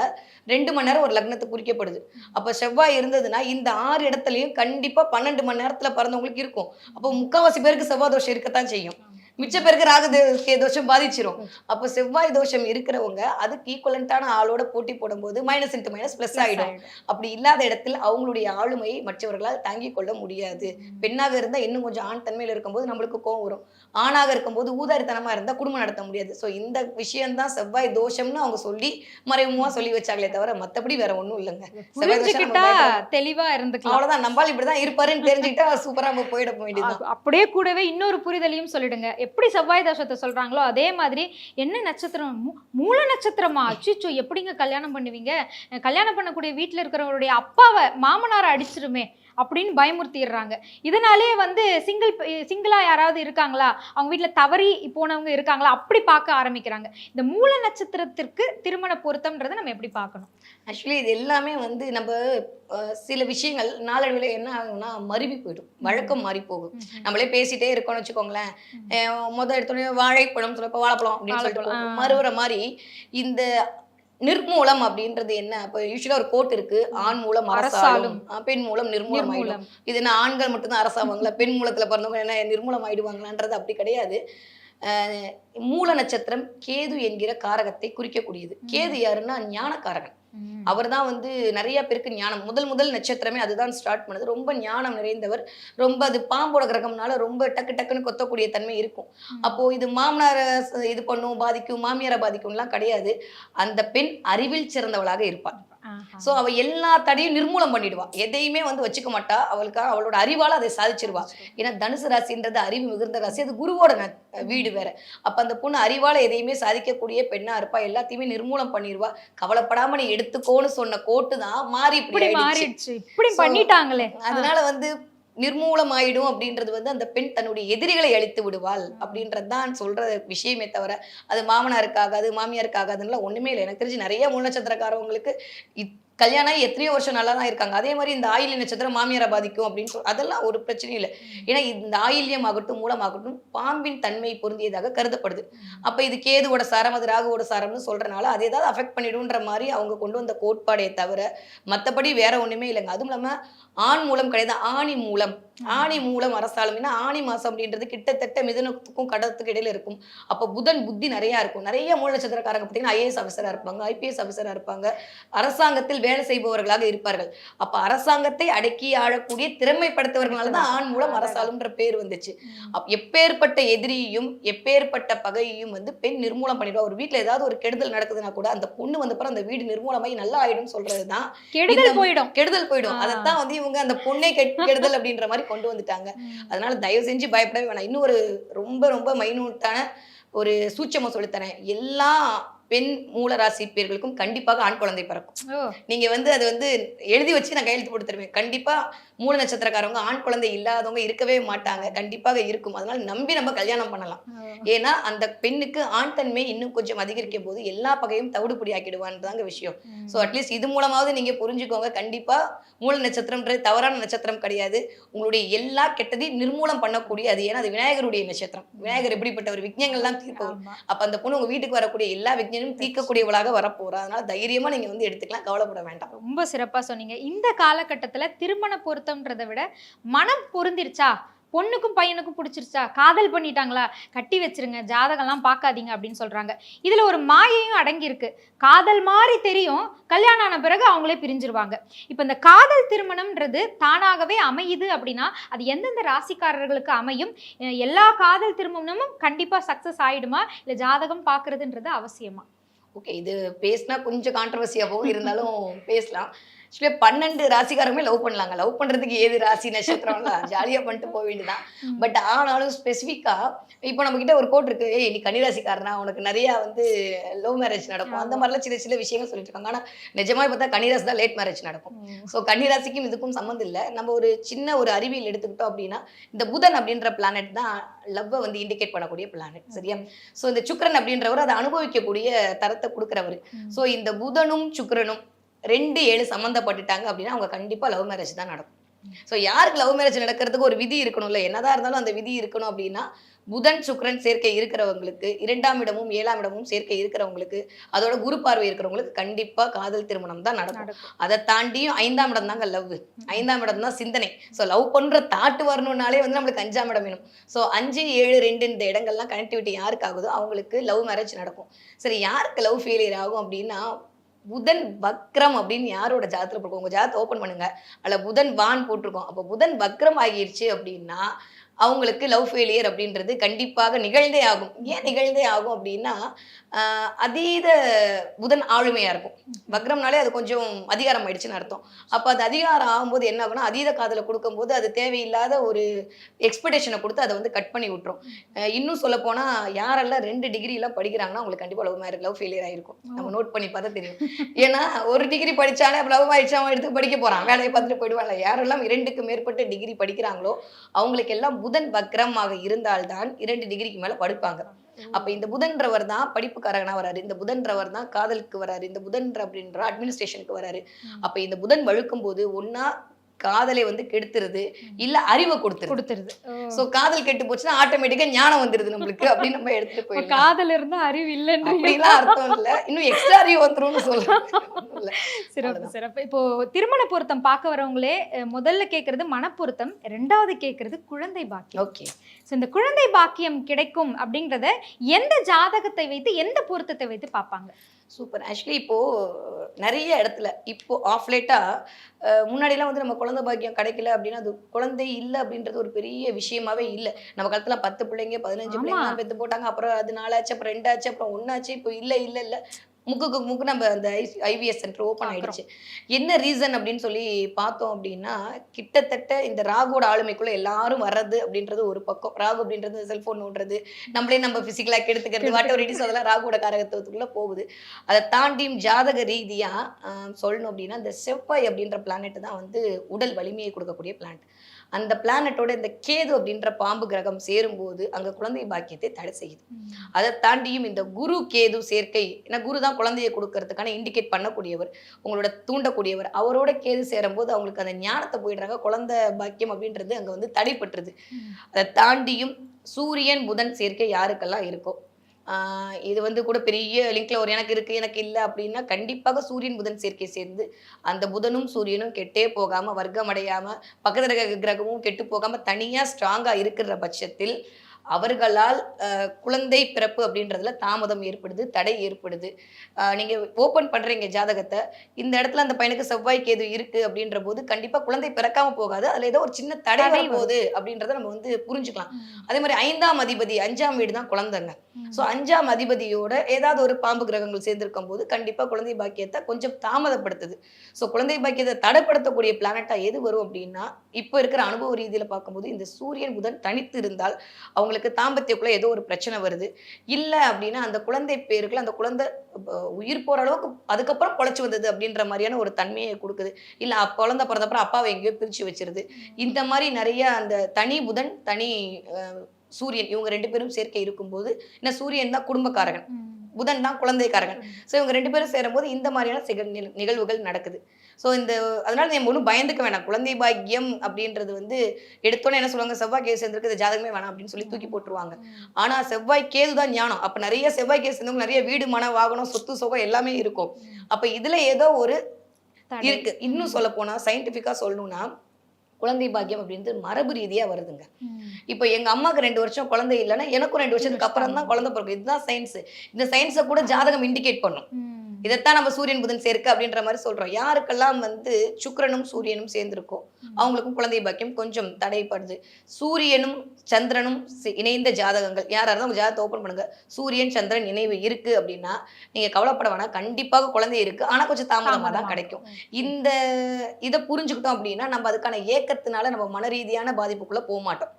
ரெண்டு மணி நேரம் ஒரு லக்னத்துக்கு குறிக்கப்படுது. அப்போ செவ்வாய் இருந்ததுன்னா இந்த ஆறு இடத்துலையும் கண்டிப்பாக பன்னெண்டு மணி நேரத்தில் பிறந்தவங்களுக்கு இருக்கும். அப்போ முக்கால்வாசி பேருக்கு செவ்வாய் தோஷம் இருக்கத்தான் செய்யும். மிச்ச பேருக்கு ராகு தோஷம் பாதிச்சிரும். அப்போ செவ்வாய் தோஷம் இருக்கிறவங்க அதுக்கு ஈக்குவலண்டான ஆளோட போட்டி போடும்போது மைனஸ் இன்ட்டு மைனஸ் ப்ளஸ் ஆயிடும். அப்படி இல்லாத இடத்தில் அவங்களுடைய ஆளுமையை மற்றவர்களால் தாங்கிக் கொள்ள முடியாது. பெண்ணாக இருந்தால் இன்னும் கொஞ்சம் ஆண் தன்மையில் இருக்கும்போது நம்மளுக்கு கோவம் வரும். ஆணாக இருக்கும்போது ஊதாரித்தனமா இருந்தால் குடும்பம் நடத்த முடியாது. ஸோ இந்த விஷயம்தான் செவ்வாய் தோஷம்னு அவங்க சொல்லி மறைமுகமா சொல்லி வச்சாங்களே தவிர மற்றபடி வேற ஒன்றும் இல்லைங்க. தெளிவா இருந்துக்கலாம். அவ்வளவுதான் நம்மால் இப்படிதான் இருப்பாருன்னு தெரிஞ்சுக்கிட்டா சூப்பரா நம்ம போயிட வேண்டியதுதான். அப்~ அப்படியே கூடவே இன்னொரு புரிதலையும் சொல்லிடுங்க. எப்படி செவ்வாய் தோஷத்தை சொல்கிறாங்களோ அதே மாதிரி என்ன நட்சத்திரம்? மூ- மூல நட்சத்திரமா? அச்சிச்சோ எப்படிங்க கல்யாணம் பண்ணுவீங்க? கல்யாணம் பண்ணக்கூடிய வீட்டில் இருக்கிறவருடைய அப்பாவை மாமனாரை அடிச்சிருமே அப்படின்னு பயமுறுத்திடுறாங்க. இதனாலே வந்து சிங்கிள் சிங்கிளாக யாராவது இருக்காங்களா? அவங்க வீட்டில் தவறி போனவங்க இருக்காங்களா? அப்படி பார்க்க ஆரம்பிக்கிறாங்க. இந்த மூல நட்சத்திரத்திற்கு திருமண பொருத்தம்ன்றதை நம்ம எப்படி பார்க்கணும்? ஆக்சுவலி இது எல்லாமே வந்து நம்ம சில விஷயங்கள் நாளடைவில் என்ன ஆகும்னா மருவி போயிடும். வழக்கம் மாறி போகும். நம்மளே பேசிட்டே இருக்கோம்னு வச்சுக்கோங்களேன். அஹ், முத எடுத்தோடனே வாழைப்பழம் சொல்லப்போ வாழைப்பழம் அப்படின்னு சொல்லிட்டு. மறுவுற மாதிரி இந்த நிர்மூலம் அப்படின்றது என்ன? இப்போ யூஸ்வலாக ஒரு கோட் இருக்கு. ஆண் மூலம் அரசாலும் பெண் மூலம் நிர்மூலம் ஆயிடும். இது என்ன ஆண்கள் மட்டும்தான் அரசாவாங்களா? பெண் மூலத்துல பிறந்தவங்க என்ன நிர்மூலம் ஆயிடுவாங்களான்றது அப்படி கிடையாது. மூல நட்சத்திரம் கேது என்கிற காரகத்தை குறிக்கக்கூடியது. கேது யாருன்னா ஞானக்காரகன். ம். அவர்தான் வந்து நிறைய பேருக்கு ஞானம். முதல் முதல் நட்சத்திரமே அதுதான் ஸ்டார்ட் பண்ணது. ரொம்ப ஞானம் நிறைந்தவர். ரொம்ப அது பாம்போட கிரகம்னால ரொம்ப டக்கு டக்குன்னு கொத்தக்கூடிய தன்மை இருக்கும். அப்போ இது மாமனாரை இது பண்ணும் பாதிக்கும் மாமியாரை பாதிக்கும்லாம் கிடையாது. அந்த பெண் அறிவில் சிறந்தவளாக இருப்பாள். ஆஹா. சோ அவ எல்லா தடையும் நிர்மூலம் பண்ணிடுவா. எதையுமே வந்து வச்சுக்க மாட்டா. அவளுக்காக அவளோட அறிவால அதை சாதிச்சிருவா. ஏன்னா தனுசு ராசின்றது அறிவு மிகுந்த ராசி. அது குருவோட வீடு வேற. அப்ப அந்த பொண்ணு அறிவால எதையுமே சாதிக்கக்கூடிய பெண்ணா இருப்பா. எல்லாத்தையுமே நிர்மூலம் பண்ணிடுவா கவலைப்படாம நீ எடுத்துக்கோன்னு சொன்ன கோட்டு தான் மாறி இப்படி. மாறிடுச்சு. இப்படி பண்ணிட்டாங்களே. அதனால வந்து நிர்மூலம் ஆயிடும் அப்படின்றது வந்து அந்த பெண் தன்னுடைய எதிரிகளை அழித்து விடுவாள் அப்படின்றது தான் சொல்ற விஷயமே தவிர அது மாமனாருக்காகாது மாமியாருக்காகாதுன்னு ஒண்ணுமே இல்லை. எனக்கு தெரிஞ்சு நிறைய மூல நட்சத்திரக்காரவங்களுக்கு கல்யாணம் எத்தனையோ வருஷம் நல்லா தான் இருக்காங்க. அதே மாதிரி இந்த ஆயில்ய நட்சத்திரம் மாமியாரை பாதிக்கும் அப்படின்னு சொல் அதெல்லாம் ஒரு பிரச்சனையும் இல்லை. ஏன்னா இந்த ஆயில்யம் ஆகட்டும் மூலமாகட்டும் பாம்பின் தன்மை பொருந்தியதாக கருதப்படுது. அப்போ இது கேதுவோட சாரம் அது ராகுவோட சாரம்னு சொல்றனால அது ஏதாவது அஃபெக்ட் பண்ணிடுன்ற மாதிரி அவங்க கொண்டு வந்த கோட்பாடையை தவிர மற்றபடி வேற ஒன்றுமே இல்லைங்க. அதுவும் இல்லாமல் ஆண் மூலம் கிடையாது ஆணி மூலம் ஆணி மூலம் அரசாலும் ஏன்னா ஆணி மாசம் அப்படின்றது கிட்டத்தட்ட மிதுனத்துக்கும் கடத்துக்கு இடையில இருக்கும். அப்போ புதன் புத்தி நிறைய இருக்கும். நிறைய மூல நட்சத்திரக்காரங்க பார்த்தீங்கன்னா ஐஏஎஸ் ஆஃபீஸரா இருப்பாங்க ஐபிஎஸ் ஆஃபீஸரா இருப்பாங்க. அரசாங்கத்தில் வேலை செய்பவர்களாக இருப்பார்கள். அப்ப அரசாங்கத்தை அடக்கி ஆளக்கூடிய திறமைப்படுத்தவர்களால தான் ஆண் மூலம் அரசாலும்ன்ற பேர் வந்துச்சு. அப்ப எப்பேற்பட்ட எதிரியையும் எப்பேற்பட்ட பகையையும் வந்து பெண் நிர்மூலம் பண்ணிடுவா. ஒரு வீட்ல ஏதாவது ஒரு கெடுதல் நடக்குதுன்னா கூட அந்த பொண்ணு வந்தப்பறம் அந்த வீடு நிர்மூலமாகி நல்லா ஆயிடும் சொல்றதுதான். கெடுதல் போயிடும். கெடுதல் போயிடும். அதைத்தான் வந்து இவங்க அந்த பொண்ணே கெட்- கெடுதல் அப்படின்ற மாதிரி கொண்டு வந்துட்டாங்க. அதனால தயவு செஞ்சு பயப்படவே வேணாம். இன்னொரு ரொம்ப ரொம்ப மைனூட்டான ஒரு சூட்சமா சொல்லித்தரேன். எல்லா பெண் மூலராசி பேர்களுக்கும் கண்டிப்பாக ஆண் குழந்தை பிறக்கும். நீங்க வந்து அது வந்து எழுதி வச்சு நான் கையெழுத்து போட்டு தருவேன். கண்டிப்பா மூல நட்சத்திரக்காரவங்க ஆண் குழந்தை இல்லாதவங்க இருக்கவே மாட்டாங்க. கண்டிப்பாக இருக்கும். அதனால நம்பி நம்ம கல்யாணம் பண்ணலாம். ஏன்னா அந்த பெண்ணுக்கு ஆண் தன்மை இன்னும் கொஞ்சம் அதிகரிக்கும் போது எல்லா பகையும் தவிடுபடி ஆக்கிடுவான்தாங்க விஷயம். ஸோ அட்லீஸ்ட் இது மூலமாவது நீங்க புரிஞ்சுக்கோங்க. கண்டிப்பா மூல நட்சத்திரம்ன்றது தவறான நட்சத்திரம் கிடையாது. உங்களுடைய எல்லா கெட்டதையும் நிர்மூலம் பண்ணக்கூடிய அது. ஏன்னா அது விநாயகருடைய நட்சத்திரம். விநாயகர் எப்படிப்பட்டவர்? விஜயங்கள்லாம் தீர்ப்பவர். ஆமா. அப்ப அந்த பொண்ணு உங்க வீட்டுக்கு வரக்கூடிய எல்லா விஜயனும் தீர்க்கக்கூடியவளாக வரப்போறா அதனால தைரியமா நீங்க வந்து எடுத்துக்கலாம். கவலைப்பட வேண்டாம். ரொம்ப சிறப்பா சொன்னீங்க. இந்த காலகட்டத்துல திருமண பொருத்தம்ன்றதை விட மனம் பொருந்திருச்சா? பொண்ணுக்கும் பையனுக்கும் பிடிச்சிருச்சா? காதல் பண்ணிட்டாங்களா? கட்டி வச்சிருங்க ஜாதகம்லாம் பார்க்காதீங்க அப்படின்னு சொல்றாங்க. இதுல ஒரு மாயையும் அடங்கியிருக்கு. காதல் மாதிரி தெரியும் கல்யாணம் ஆன பிறகு அவங்களே பிரிஞ்சிருவாங்க. இப்போ இந்த காதல் திருமணம்ன்றது தானாகவே அமையுது அப்படின்னா அது எந்தெந்த ராசிக்காரர்களுக்கு அமையும்? எல்லா காதல் திருமணமும் கண்டிப்பா சக்ஸஸ் ஆயிடுமா? இல்ல ஜாதகம் பார்க்குறதுன்றது அவசியமா? ஓகே இது பேசினா கொஞ்சம் கான்ட்ரவர்சியா போகும். இருந்தாலும் பேசலாம். ஆக்சுவலி பன்னெண்டு ராசிக்காரமே லவ் பண்ணலாங்க. லவ் பண்றதுக்கு ஏது ராசி நட்சத்திரம்லாம்? ஜாலியா பண்ணிட்டு போக வேண்டியதான் பட் ஆனாலும் ஸ்பெசிஃபிக்கா இப்போ நம்ம கிட்ட ஒரு கோட் இருக்கு. ஏய் நீ கன்னிராசிக்காரனா? உனக்கு நிறைய வந்து லவ் மேரேஜ் நடக்கும். அந்த மாதிரிலாம் சில சில விஷயங்கள் சொல்லிட்டு இருக்காங்க. ஆனா நிஜமா பார்த்தா கன்னிராசி தான் லேட் மேரேஜ் நடக்கும். ஸோ கன்னிராசிக்கும் இதுக்கும் சம்மந்தம் இல்லை. நம்ம ஒரு சின்ன ஒரு அறிவியல் எடுத்துக்கிட்டோம் அப்படின்னா இந்த புதன் அப்படின்ற பிளானட் தான் லவ்வை வந்து இண்டிகேட் பண்ணக்கூடிய பிளானட் சரியா? ஸோ இந்த சுக்கிரன் அப்படின்றவர் அதை அனுபவிக்கக்கூடிய தரத்தை கொடுக்குறவர். ஸோ இந்த புதனும் சுக்கிரனும் ரெண்டு ஏழு சம்மந்தப்பட்டுட்டாங்க அப்படின்னா அவங்க கண்டிப்பா லவ் மேரேஜ் தான் நடக்கும். ஸோ யாருக்கு லவ் மேரேஜ் நடக்கிறதுக்கு ஒரு விதி இருக்கணும்ல? என்னதான் இருந்தாலும் அந்த விதி இருக்கணும் அப்படின்னா புதன் சுக்கிரன் சேர்க்கை இருக்கிறவங்களுக்கு இரண்டாம் இடமும் ஏழாம் இடமும் சேர்க்கை இருக்கிறவங்களுக்கு அதோட குரு பார்வை இருக்கிறவங்களுக்கு கண்டிப்பா காதல் திருமணம் தான் நடக்கும். அதை தாண்டியும் ஐந்தாம் இடம் தாங்க லவ் ஐந்தாம் இடம் தான் சிந்தனை. ஸோ லவ் பண்ற தாட்டு வரணும்னாலே வந்து நம்மளுக்கு அஞ்சாம் இடம் வேணும். ஸோ அஞ்சு ஏழு ரெண்டு இந்த இடங்கள்லாம் கனெக்டிவிட்டி யாருக்கு ஆகுதோ அவங்களுக்கு லவ் மேரேஜ் நடக்கும். சரி யாருக்கு லவ் ஃபெயிலியர் ஆகும் அப்படின்னா புதன் வக்ரம் அப்படின்னு யாரோட ஜாதத்துல இருக்கும் உங்க ஜாதத்தை ஓப்பன் பண்ணுங்க. அதில் புதன் வான் போட்டிருக்கோம். அப்போ புதன் வக்ரம் ஆகிருச்சு அப்படின்னா அவங்களுக்கு லவ் ஃபெயிலியர் அப்படின்றது கண்டிப்பாக நிகழ்ந்தே ஆகும். ஏன் நிகழ்ந்தே ஆகும் அப்படின்னா அதீத புதன் ஆளுமையாக இருக்கும். வக்ரம்னாலே அது கொஞ்சம் அதிகாரம் ஆயிடுச்சுன்னு அர்த்தம். அப்போ அது அதிகாரம் ஆகும்போது என்ன ஆகும்னா அதீத காதலை கொடுக்கும்போது அது தேவையில்லாத ஒரு எக்ஸ்பெக்டேஷனை கொடுத்து அதை வந்து கட் பண்ணி விட்டுரும். இன்னும் சொல்லப்போனால் யாரெல்லாம் ரெண்டு டிகிரிலாம் படிக்கிறாங்கன்னா அவங்களுக்கு கண்டிப்பாக லவ் மேரேஜ் லவ் ஃபெயிலியர் ஆகிருக்கும் நம்ம நோட் பண்ணி பார்த்தா தெரியும். ஏன்னா ஒரு டிகிரி படித்தாலே லவ் ஆயிடுச்சு அவன் எடுத்து படிக்க போறான். வேலையை பார்த்துட்டு போயிடுவான்ல. யாரெல்லாம் இரண்டுக்கு மேற்பட்ட டிகிரி படிக்கிறாங்களோ அவங்களுக்கு எல்லாம் புதன் வக்ரமாக இருந்தால்தான் இரண்டு டிகிரிக்கு மேல படிப்பாங்க. அப்ப இந்த புதன்றவர் தான் படிப்புக்காரகனா வராரு. இந்த புதன்றவர் தான் காதலுக்கு வராரு. இந்த புதன்ற அப்படின்ற அட்மினிஸ்ட்ரேஷனுக்கு வராரு. அப்ப இந்த புதன் வழுக்கும் போது ஒன்னா காதலை வந்து கெடுத்துருது. இல்ல அறிவை கொடுத்துருது. கொடுத்துருது. சோ காதல் கெட்டு போச்சுன்னா ஆட்டோமேட்டிக்கா ஞானம் வந்துருது நம்மளுக்கு அப்படின்னு நம்ம எடுத்துட்டு இப்போ போயிடலாம். காதல் இருந்தா அறிவு இல்லைன்றீங்க அப்படிலாம் அர்த்தம் இல்ல. இன்னும் எக்ஸ்ட்ரா அறிவு வந்துரும்னு இல்ல. சிறப்பு. சிறப்பு. இப்போ திருமண பொருத்தம் பார்க்க வரவங்களே முதல்ல கேட்கறது மனப்பொருத்தம் ரெண்டாவது கேட்கறது குழந்தை பாக்கியம். ஓகே. ஸோ இந்த குழந்தை பாக்கியம் கிடைக்கும் அப்படின்றத எந்த ஜாதகத்தை வைத்து எந்த பொருத்தத்தை வைத்து பார்ப்பாங்க? சூப்பர் ஆக்சுவலி இப்போ நிறைய இடத்துல இப்போ ஆஃப் லேட்டா முன்னாடிலாம் வந்து நம்ம குழந்தை பாக்கியம் கிடைக்கல அப்படின்னா அது குழந்தை இல்லை அப்படின்றது ஒரு பெரிய விஷயமாவே இல்லை. நம்ம காலத்துல பத்து பிள்ளைங்க பதினஞ்சு. பிள்ளைங்க பெத்து போட்டாங்க. அப்புறம் அது நாலாச்சு அப்புறம் ரெண்டாச்சு அப்புறம் ஒன்னாச்சு இப்போ இல்ல இல்ல இல்ல. முக்குக்கு முக்கு நம்ம அந்த ஐவிஎஸ் சென்டர் ஓப்பன் ஆயிடுச்சு. என்ன ரீசன் அப்படின்னு சொல்லி பார்த்தோம் அப்படின்னா கிட்டத்தட்ட இந்த ராகுவோட ஆளுமைக்குள்ள எல்லாரும் வர்றது அப்படின்றது ஒரு பக்கம். ராகு அப்படின்றது செல்போன் நோண்டுறது நம்மளே நம்ம பிசிக்கலா கெடுத்துக்கிறது வாட் எவர் இட் அதெல்லாம் ராகுவோட காரகத்துவத்துக்குள்ள போகுது. அதை தாண்டியும் ஜாதக ரீதியா ஆஹ், சொல்லணும் அப்படின்னா இந்த செவ்வாய் அப்படின்ற பிளானட் தான் வந்து உடல் வலிமையை கொடுக்கக்கூடிய பிளானட் அந்த பிளானட்டோட இந்த கேது அப்படின்ற பாம்பு கிரகம் சேரும்போது அங்க குழந்தை பாக்கியத்தை தடை செய்யுது. அதை தாண்டியும் இந்த குரு கேது சேர்க்கை ஏன்னா குரு தான் குழந்தையை கொடுக்கறதுக்கான இண்டிகேட் பண்ணக்கூடியவர் உங்களோட தூண்டக்கூடியவர். அவரோட கேது சேரும்போது அவங்களுக்கு அந்த ஞானத்தை போயிடுறாங்க குழந்தை பாக்கியம் அப்படின்றது அங்க வந்து தடைப்பட்டுருது. அதை தாண்டியும் சூரியன் புதன் சேர்க்கை யாருக்கெல்லாம் இருக்கோ இது வந்து கூட பெரிய லிங்க்ல ஒரு எனக்கு இருக்கு எனக்கு இல்லை அப்படின்னா கண்டிப்பாக சூரியன் புதன் சேர்க்கை சேர்ந்து அந்த புதனும் சூரியனும் கெட்டே போகாம வர்க்கம் அடையாம பக்கத்துல கிரகமும் கெட்டு போகாம தனியா ஸ்ட்ராங்கா இருக்கிற பட்சத்தில் அவர்களால் குழந்தை பிறப்பு அப்படின்றதுல தாமதம் ஏற்படுது தடை ஏற்படுது. நீங்க ஓபன் பண்றீங்க ஜாதகத்தை. இந்த இடத்துல அந்த பையனுக்கு செவ்வாய் கேது இருக்கு அப்படின்ற போது கண்டிப்பா குழந்தை பிறக்காம போகாது. அதுல ஏதோ ஒரு சின்ன தடை போகுது அப்படின்றத நம்ம வந்து புரிஞ்சுக்கலாம். அதே மாதிரி ஐந்தாம் அதிபதி அஞ்சாம் வீடு தான் குழந்தைங்க. ஸோ அஞ்சாம் அதிபதியோட ஏதாவது ஒரு பாம்பு கிரகங்கள் சேர்ந்திருக்கும் போது கண்டிப்பா குழந்தை பாக்கியத்தை கொஞ்சம் தாமதப்படுத்துது. ஸோ குழந்தை பாக்கியத்தை தடைப்படுத்தக்கூடிய பிளானட்டா எது வரும் அப்படின்னா இப்போ இருக்கிற அனுபவ ரீதியில பார்க்கும்போது இந்த சூரியன் புதன் தனித்து இருந்தால் அவங்களுக்கு தாம்பத்தியக்குள்ள ஏதோ ஒரு பிரச்சனை வருது. இல்லை அப்படின்னா அந்த குழந்தை பேருக்குள்ள அந்த குழந்தை உயிர் போற அளவுக்கு அதுக்கப்புறம் பொழைச்சு வந்தது அப்படின்ற மாதிரியான ஒரு தன்மையை கொடுக்குது. இல்லை குழந்தை பிறந்தப்பறம் அப்பாவை எங்கேயோ பிரிச்சு வச்சிருது. இந்த மாதிரி நிறைய அந்த தனி புதன் தனி சூரியன் இவங்க ரெண்டு பேரும் சேர்க்கை இருக்கும்போது ஏன்னா சூரியன் தான் குடும்பக்காரகன். புதன் தான் குழந்தைக்காரகன். ஸோ இவங்க ரெண்டு பேரும் சேரும்போது இந்த மாதிரியான நிகழ்வுகள் நடக்குது. ஸோ இந்த அதனால நம்ம ஒன்றும் பயந்துக்க வேணாம். குழந்தை பாக்கியம் அப்படின்றது வந்து எடுத்தோன்னே என்ன சொல்லுவாங்க? செவ்வாய் கேஸ் சேர்ந்திருக்கு இது ஜாதகமே வேணாம் அப்படின்னு சொல்லி தூக்கி போட்டுருவாங்க. ஆனா செவ்வாய் கேது தான் ஞானம். அப்ப நிறைய செவ்வாய் கேஸ் சேர்ந்தவங்க நிறைய வீடு மன வாகனம் சொத்து சுகம் எல்லாமே இருக்கும். அப்ப இதுல ஏதோ ஒரு இருக்கு. இன்னும் சொல்ல போனா சயின்டிபிக்கா சொல்லணும்னா குழந்தை பாக்கியம் அப்படின்றது மரபு ரீதியா வருதுங்க. இப்போ எங்க அம்மாக்கு ரெண்டு வருஷம் குழந்தை இல்லைன்னா எனக்கும் ரெண்டு வருஷத்துக்கு அப்புறம் தான் குழந்தை பிறக்கும். இதுதான் சயின்ஸ் இந்த சயின்ஸை கூட ஜாதகம் இண்டிகேட் பண்ணும். இதைத்தான் நம்ம சூரியன் புதன் சேர்க்க அப்படின்ற மாதிரி சொல்றோம். யாருக்கெல்லாம் வந்து சுக்கிரனும் சூரியனும் சேர்ந்திருக்கோ அவங்களுக்கும் குழந்தை பாக்கியம் கொஞ்சம் தடைப்படுது. சூரியனும் சந்திரனும் சி- இணைந்த ஜாதகங்கள். யாரா இருந்தாலும் உங்க ஜாதகத்தை ஓப்பன் பண்ணுங்க. சூரியன் சந்திரன் இணைவு இருக்கு அப்படின்னா நீங்க கவலைப்பட வேணாம். கண்டிப்பாக குழந்தை இருக்கு. ஆனா கொஞ்சம் தாமதமா தான் கிடைக்கும். இந்த இதை புரிஞ்சுக்கிட்டோம் அப்படின்னா நம்ம அதுக்கான ஏக்கத்தினால நம்ம மன ரீதியான பாதிப்புக்குள்ள போக மாட்டோம்.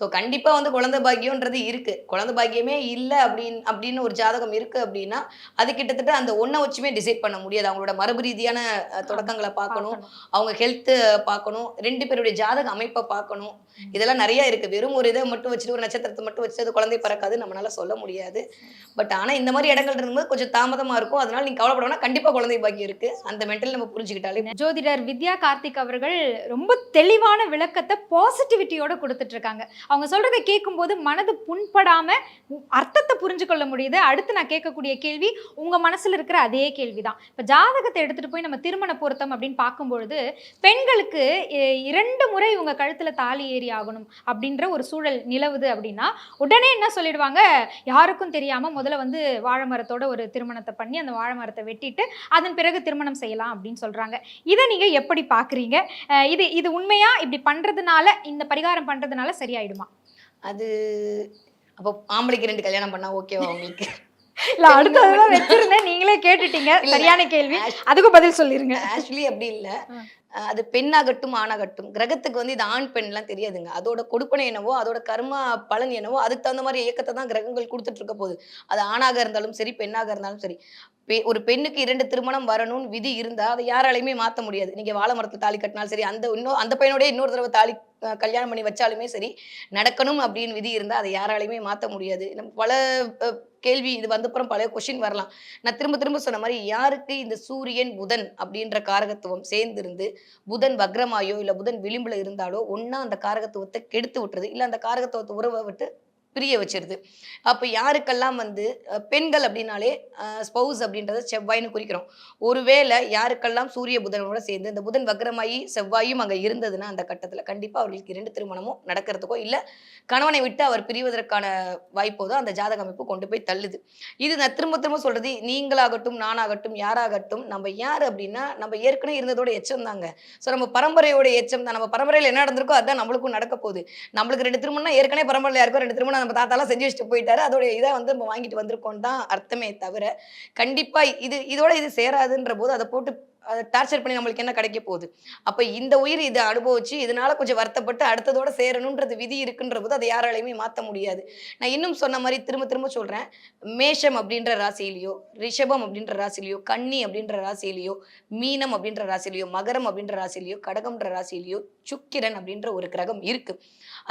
ஸோ கண்டிப்பா வந்து குழந்தை பாக்கியம்ன்றது இருக்கு. குழந்தை பாக்கியமே இல்லை அப்படின்னு அப்படின்னு ஒரு ஜாதகம் இருக்கு அப்படின்னா அது கிட்டத்தட்ட அந்த ஒன்றை வச்சுமே டிசைட் பண்ண முடியாது. அவங்களோட மரபு ரீதியான தொடக்கங்களை பார்க்கணும். அவங்க ஹெல்த்து பார்க்கணும். ரெண்டு பேருடைய ஜாதக அமைப்பை பார்க்கணும். இதெல்லாம் நிறைய இருக்கு. வெறும் ஒரு இதை மட்டும் வச்சுட்டு ஒரு நட்சத்திரத்தை மட்டும் வச்சுட்டு அது குழந்தை பிறக்காது நம்மளால சொல்ல முடியாது. பட் ஆனா இந்த மாதிரி இடங்கள் இருக்கும்போது கொஞ்சம் தாமதமா இருக்கும். அதனால நீங்க கவலைப்பட வேணாம் கண்டிப்பா குழந்தை பாக்கியம் இருக்கு. அந்த மென்டல் நம்ம புரிஞ்சுக்கிட்டாலே ஜோதிடர் வித்யா கார்த்திக் அவர்கள் ரொம்ப தெளிவான விளக்கத்தை பாசிட்டிவிட்டியோட கொடுத்துட்டு இருக்காங்க அவங்க சொல்றதை கேட்கும்போது மனது புண்படாம அர்த்தத்தை புரிஞ்சு கொள்ள முடியுது. அடுத்து நான் கேட்கக்கூடிய கேள்வி உங்க மனசுல இருக்கிற அதே கேள்விதான். இப்ப ஜாதகத்தை எடுத்துட்டு போய் நம்ம திருமண பொருத்தம் அப்படின்னு பார்க்கும்பொழுது பெண்களுக்கு இரண்டு முறை இவங்க கழுத்துல தாலி ஏறி ஆகணும் அப்படின்ற ஒரு சூழல் நிலவுது அப்படின்னா உடனே என்ன சொல்லிடுவாங்க? யாருக்கும் தெரியாம முதல்ல வந்து வாழை மரத்தோட ஒரு திருமணத்தை பண்ணி அந்த வாழை மரத்தை வெட்டிட்டு அதன் பிறகு திருமணம் செய்யலாம் அப்படின்னு சொல்றாங்க. இதை நீங்க எப்படி பாக்குறீங்க? இது இது உண்மையா? இப்படி பண்றதுனால இந்த பரிகாரம் பண்றதுனால சரியாயிடுமா? அது அப்போ ஆம்பளைக்கு ரெண்டு கல்யாணம் பண்ணா ஓகேவா உங்களுக்கு? இல்ல அடுத்ததான் வச்சிருந்தேன். நீங்களே கேட்டுட்டீங்க. சரியான கேள்வி. அதுக்கும் பதில் சொல்லிருங்க. ஆக்சுவலி அப்படி இல்ல. அது பெண்ணாகட்டும் ஆணாகட்டும். கிரகத்துக்கு வந்து இது ஆண் பெண்லாம் தெரியாதுங்க. அதோட கொடுப்பனை என்னவோ அதோட கர்மா பலன் என்னவோ அதுக்கு தகுந்த மாதிரி இயக்கத்தை தான் கிரகங்கள் கொடுத்துட்டு இருக்க போகுது. அது ஆணாக இருந்தாலும் சரி பெண்ணாக இருந்தாலும் சரி. ஒரு பெண்ணுக்கு இரண்டு திருமணம் வரணும்னு விதி இருந்தா அதை யாராலையுமே மாத்த முடியாது. நீங்க வாழை மரத்துல தாலி கட்டினாலும் சரி அந்த இன்னும் அந்த பையனோட இன்னொரு தடவை தாலி கல்யாணம் பண்ணி வச்சாலுமே சரி நடக்கணும் அப்படின்னு விதி இருந்தா அதை யாராலையுமே மாத்த முடியாது. நம்ம பல கேள்வி இது வந்தப்புறம் பல கொஷின் வரலாம். நான் திரும்ப திரும்ப சொன்ன மாதிரி யாருக்கு இந்த சூரியன் புதன் அப்படின்ற காரகத்துவம் சேர்ந்திருந்து புதன் வக்ரமாயோ இல்லை புதன் விளிம்புல இருந்தாலோ ஒன்னா அந்த காரகத்துவத்தை கெடுத்து விட்டுறது இல்லை அந்த காரகத்துவத்தை உறவை விட்டு பிரிய வச்சிருது. அப்போ யாருக்கெல்லாம் வந்து பெண்கள் அப்படின்னாலே ஸ்பௌஸ் அப்படின்றத செவ்வாய்னு குறிக்கிறோம். ஒருவேளை யாருக்கெல்லாம் சூரிய புதனோட சேர்ந்து இந்த புதன் வக்ரமாயி செவ்வாயும் அங்கே இருந்ததுன்னா அந்த கட்டத்தில் கண்டிப்பாக அவர்களுக்கு இரண்டு திருமணமும் நடக்கிறதுக்கோ இல்லை கணவனை விட்டு அவர் பிரிவதற்கான வாய்ப்போ தான் அந்த ஜாதக அமைப்பு கொண்டு போய் தள்ளுது. இது நான் திரும்ப திரும்ப சொல்றது நீங்களாகட்டும் நானாகட்டும் யாராகட்டும் நம்ம யார் அப்படின்னா நம்ம ஏற்கனவே இருந்ததோட எச்சம் தாங்க. ஸோ நம்ம பரம்பரையோட எச்சம் தான். நம்ம பரம்பரையில் என்ன நடந்திருக்கோ அதுதான் நம்மளுக்கும் நடக்க போகுது. நம்மளுக்கு ரெண்டு திருமணம் ஏற்கனவே பரம்பரையில் யாருக்கோ ரெண்டு திருமணம் நம்ம தாத்தாலாம் செஞ்சு வச்சுட்டு போயிட்டாரு. அதோடைய இதை வந்து நம்ம வாங்கிட்டு வந்திருக்கோம் தான் அர்த்தமே தவிர கண்டிப்பா இது இதோட இது சேராதுன்ற போது அதை போட்டு அதை டார்ச்சர் பண்ணி நம்மளுக்கு என்ன கிடைக்க போகுது? அப்ப இந்த உயிர் இதை அனுபவிச்சு இதனால கொஞ்சம் வருத்தப்பட்டு அடுத்ததோட சேரணுன்றது விதி இருக்குன்ற போது அதை யாராலையுமே மாற்ற முடியாது. நான் இன்னும் சொன்ன மாதிரி திரும்ப திரும்ப சொல்றேன். மேஷம் அப்படின்ற ராசியிலையோ ரிஷபம் அப்படின்ற ராசியிலையோ கன்னி அப்படின்ற ராசியிலையோ மீனம் அப்படின்ற ராசியிலையோ மகரம் அப்படின்ற ராசியிலையோ கடகம்ன்ற ராசியிலையோ சுக்கிரன் அப்படின்ற ஒரு கிரகம் இருக்கு.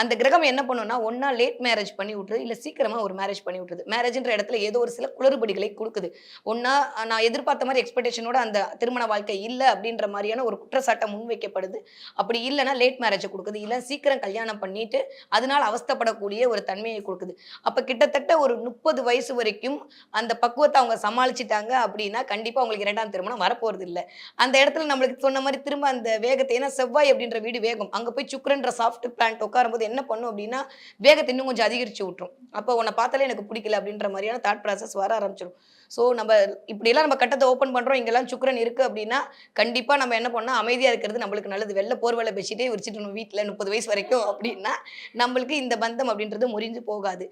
அந்த கிரகம் என்ன பண்ணும்னா ஒன்னா லேட் மேரேஜ் பண்ணி விட்டுருது இல்ல சீக்கிரமா ஒரு மேரேஜ் பண்ணி விட்டுருது. மேரேஜ்ன்ற இடத்துல ஏதோ ஒரு சில குளறுபடிகளை கொடுக்குது. ஒன்றா நான் எதிர்பார்த்த மாதிரி எக்ஸ்பெக்டேஷனோட அந்த திருமண வாழ்க்கை இல்ல அப்படின்ற மாதிரியான ஒரு குற்றச்சாட்டை முன்வைக்கப்படுது. அப்படி இல்லைன்னா லேட் மேரேஜை கொடுக்குது. இல்ல சீக்கிரம் கல்யாணம் பண்ணிட்டு அதனால அவஸ்தைப்படக்கூடிய ஒரு தன்மையை கொடுக்குது. அப்ப கிட்டத்தட்ட ஒரு முப்பது வயசு வரைக்கும் அந்த பக்குவத்தை அவங்க சமாளிச்சிட்டாங்க அப்படின்னா கண்டிப்பா அவங்களுக்கு இரண்டாம் திருமணம் வரப்போறது இல்ல. அந்த இடத்துல நம்மளுக்கு சொன்ன மாதிரி திரும்ப அந்த வேகத்தை ஏன்னா செவ்வாய் அப்படின்ற வீடு வேகம். அங்க போய் சுக்கரன்ற சாஃப்ட் பிளான்ட் உட்காரும்போது என்ன பண்ணும் அப்படின்னா வேகத்தை இன்னும் கொஞ்சம் அதிகரிச்சு விட்டுரும். அப்போ உன்னை பார்த்தாலே எனக்கு பிடிக்கல அப்படின்ற மாதிரியான தாட் ப்ராசஸ் வர ஆரம்பிச்சிடும் ஸோ நம்ம இப்படியெல்லாம் நம்ம கட்டத்தை ஓப்பன் பண்றோம் இங்கெல்லாம் சுக்கரன் இருக்கு அப்படின்னா கண்டிப்பா நம்ம என்ன பண்ணோம் அமைதியா இருக்கிறது நம்மளுக்கு நல்லது. வெளில போர்வெலை பெட்ஷீட்டே விரிச்சிட்டு வீட்டில் முப்பது வயசு வரைக்கும் அப்படின்னா நம்மளுக்கு இந்த பந்தம் அப்படின்றது முறிஞ்சு போகாது.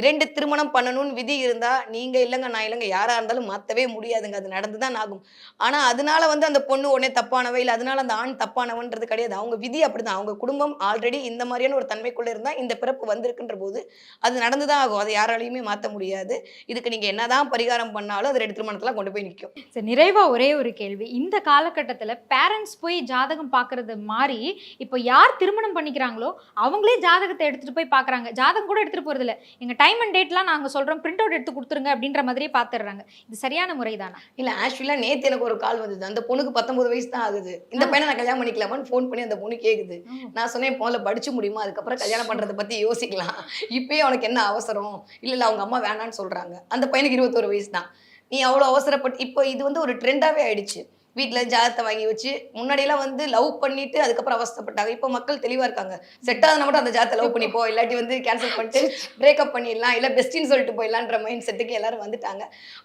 இரண்டு திருமணம் பண்ணணும்னு விதி இருந்தா நீங்க இல்லைங்க நான் இல்லைங்க. யாரா இருந்தாலும் மாத்தவே முடியாதுங்க. அது நடந்துதான் ஆகும். ஆனா அதனால வந்து அந்த பொண்ணு உடனே தப்பானவை இல்லை அதனால அந்த ஆண் தப்பானவன்றது கிடையாது. அவங்க விதி அப்படிதான். அவங்க குடும்பம் ஆல்ரெடி இந்த மாதிரியான ஒரு தன்மைக்குள்ள இருந்தா இந்த பிறப்பு வந்திருக்குன்ற போது அது நடந்துதான் ஆகும். அதை யாராலையுமே மாத்த முடியாது. இதுக்கு நீங்க என்னதான் பரிகாரம் பண்ணாலும் அது ரெண்டு திருமணத்தெல்லாம் கொண்டு போய் நிற்கும் சரி நிறைவா ஒரே ஒரு கேள்வி. இந்த காலகட்டத்துல பேரண்ட்ஸ் போய் ஜாதகம் பார்க்குறது மாதிரி இப்போ யார் திருமணம் பண்ணிக்கிறாங்களோ அவங்களே ஜாதகத்தை எடுத்துட்டு போய் பார்க்குறாங்க. ஜாதகம் கூட எடுத்துட்டு போறது இல்ல எங்க டைம் அண்ட் டேட்லாம் நாங்க சொல்றோம். பிரிண்ட் அவுட் எடுத்து கொடுத்துருங்க அப்படின்ற மாதிரியே பார்த்துடுறாங்க இது சரியான முறைதானா? இல்ல ஆக்சுவலா நேத்து எனக்கு ஒரு கால் வந்தது. அந்த பொண்ணுக்கு பத்தொன்பது வயசு தான் ஆகுது. இந்த பையனை நான் கல்யாணம் பண்ணிக்கலாமான்னு ஃபோன் பண்ணி அந்த பொண்ணு கேக்குது. நான் சொன்னேன் முதல்ல படிச்சு முடியுமா? அதுக்கப்புறம் கல்யாணம் பண்றதை பத்தி யோசிக்கலாம். இப்பயே அவனுக்கு என்ன அவசரம்? இல்ல இல்ல அவங்க அம்மா வேணான்னு சொல்றாங்க. அந்த பையனுக்கு இருபத்தோரு வயசு தான். நீ அவ்வளவு அவசரப்பட்டு இப்போ இது வந்து ஒரு ட்ரெண்டாவே ஆயிடுச்சு. வீட்டில் ஜாதகத்தை வாங்கி வச்சு முன்னாடியெல்லாம் வந்து லவ் பண்ணிட்டு அதுக்கப்புறம் அவஸ்தைப்பட்டாங்க. இப்போ மக்கள் தெளிவாக இருக்காங்க. செட் ஆகுதுனா மட்டும் அந்த ஜாதத்தை லவ் பண்ணிப்போ இல்லாட்டி வந்து கேன்சல் பண்ணிட்டு பிரேக்கப் பண்ணிடலாம் இல்லை பெஸ்டின்னு சொல்லிட்டு போயிடலான்ற மைண்ட் செட்டுக்கு எல்லாரும் வந்துட்டாங்க.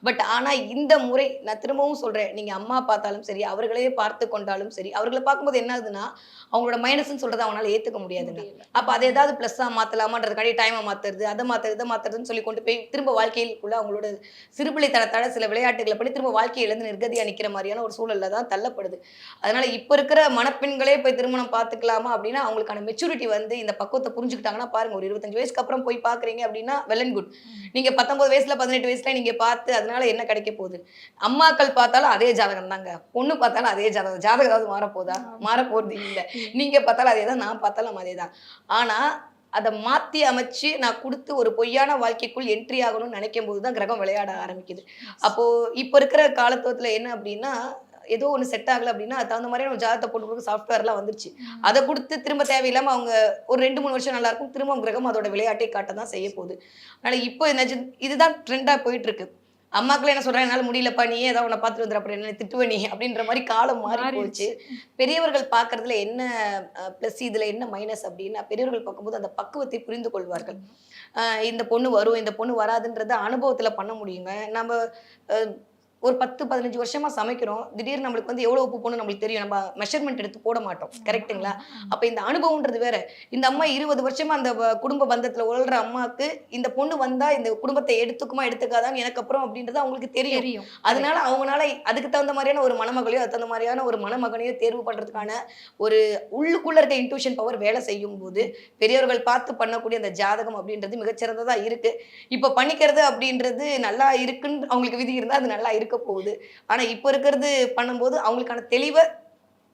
பட் ஆனால் இந்த முறை நான் திரும்பவும் சொல்கிறேன் நீங்கள் அம்மா பார்த்தாலும் சரி அவர்களே பார்த்து கொண்டாலும் சரி அவர்களை பார்க்கும்போது என்ன ஆகுதுன்னா அவங்களோட மைனஸ்ன்னு சொல்கிறத அவங்களால ஏற்றுக்க முடியாதுங்க. அப்போ அதை ஏதாவது ப்ளஸ்ஸாக மாற்றலாமான்றதுக்காடி டைமை மாற்றுறது அதை மாற்றுறது இதை மாற்றுறதுன்னு சொல்லி கொண்டு போய் திரும்ப வாழ்க்கையிலுக்குள்ள அவங்களோட சிறுபிள்ளைத்தனத்தால சில விளையாட்டுகளை பண்ணி திரும்ப வாழ்க்கையிலேருந்து நிர்கதியாக நிற்கிற மாதிரியான ஒரு சூழலில் தான் தள்ளப்படுது. அதனால இப்போ இருக்கிற மணப்பெண்களே போய் திருமணம் பார்த்துக்கலாமா அப்படின்னா அவங்களுக்கான மெச்சூரிட்டி வந்து இந்த பக்குவத்தை புரிஞ்சுக்கிட்டாங்கன்னா பாருங்க ஒரு இருபத்தஞ்சு வயசுக்கு அப்புறம் போய் பார்க்குறீங்க அப்படின்னா வெல் அண்ட் குட் நீங்கள் பத்தொன்பது வயசுல பதினெட்டு வயசுல நீங்கள் பார்த்து அதனால என்ன கிடைக்க போகுது? அம்மாக்கள் பார்த்தாலும் அதே ஜாதகம் தாங்க. பொண்ணு பார்த்தாலும் அதே ஜாதகம் ஜாதகம் ஏதாவது மாறப்போதா? மாறப்போறது இல்லை. நீங்க பார்த்தாலும் அதே தான் நான் பார்த்தாலும் அதே தான். ஆனா அதை மாத்தி அமைச்சு நான் கொடுத்து ஒரு பொய்யான வாழ்க்கைக்குள் என்ட்ரி ஆகணும்னு நினைக்கும் போது தான் கிரகம் விளையாட ஆரம்பிக்குது. அப்போ இப்போ இருக்கிற காலத்துவத்துல என்ன அப்படின்னா ஏதோ ஒன்று செட் ஆகல அப்படின்னா அது தகுந்த மாதிரியான ஒரு ஜாதகத்தை போட்டு கொடுக்க சாஃப்ட்வேர்லாம் வந்துருச்சு. அதை கொடுத்து திரும்ப தேவையில்லாம அவங்க ஒரு ரெண்டு மூணு வருஷம் நல்லா இருக்கும். திரும்ப கிரகம் அதோட விளையாட்டை காட்ட தான் செய்ய போகுது. அதனால இப்போ நிஜ இதுதான் ட்ரெண்டா போயிட்டு இருக்கு. அம்மாக்கள் என்ன சொல்றாங்க என்னால முடியலப்பா நீ ஏதாவது உன்னை பார்த்துட்டு வந்துரு அப்புறம் என்ன திட்டுவ நீ அப்படின்ற மாதிரி காலம் மாறி போச்சு. பெரியவர்கள் பார்க்கறதுல என்ன ப்ளஸ் இதுல என்ன மைனஸ் அப்படின்னா பெரியவர்கள் பார்க்கும்போது அந்த பக்குவத்தை புரிந்து கொள்வார்கள். இந்த பொண்ணு வரும் இந்த பொண்ணு வராதுன்றத அனுபவத்துல பண்ண முடியுங்க. நம்ம ஒரு பத்து பதினஞ்சு வருஷமா சமைக்கிறோம். திடீர்னு நம்மளுக்கு வந்து எவ்வளவு உப்பு போடணும் நம்மளுக்கு தெரியும். நம்ம மெஷர்மெண்ட் எடுத்து போட மாட்டோம். கரெக்ட்டுங்களா அப்ப இந்த அனுபவம்ன்றது வேற. இந்த அம்மா இருபது வருஷமா அந்த குடும்ப பந்தத்துல உழல்ற அம்மாவுக்கு இந்த பொண்ணு வந்தா இந்த குடும்பத்தை எடுத்துக்குமா எடுத்துக்காதான்னு எனக்கு அப்புறம் அப்படின்றது அவங்களுக்கு தெரியும். அதனால அவங்களால அதுக்கு தகுந்த மாதிரியான ஒரு மணமகளையோ அதுக்கு தகுந்த மாதிரியான ஒரு மணமகனையோ தேர்வு பண்றதுக்கான ஒரு உள்ளுக்குள்ள இருக்க இன்ட்யூஷன் பவர் வேலை செய்யும் போது பெரியவர்கள் பார்த்து பண்ணக்கூடிய அந்த ஜாதகம் அப்படின்றது மிகச்சிறந்ததா இருக்கு. இப்ப பண்ணிக்கிறது அப்படின்றது நல்லா இருக்குன்னு அவங்களுக்கு விதி இருந்தா அது நல்லா இருக்க. போகுது. ஆனா இப்ப இருக்கிறது பண்ணும்போது அவங்களுக்கான தெளிவை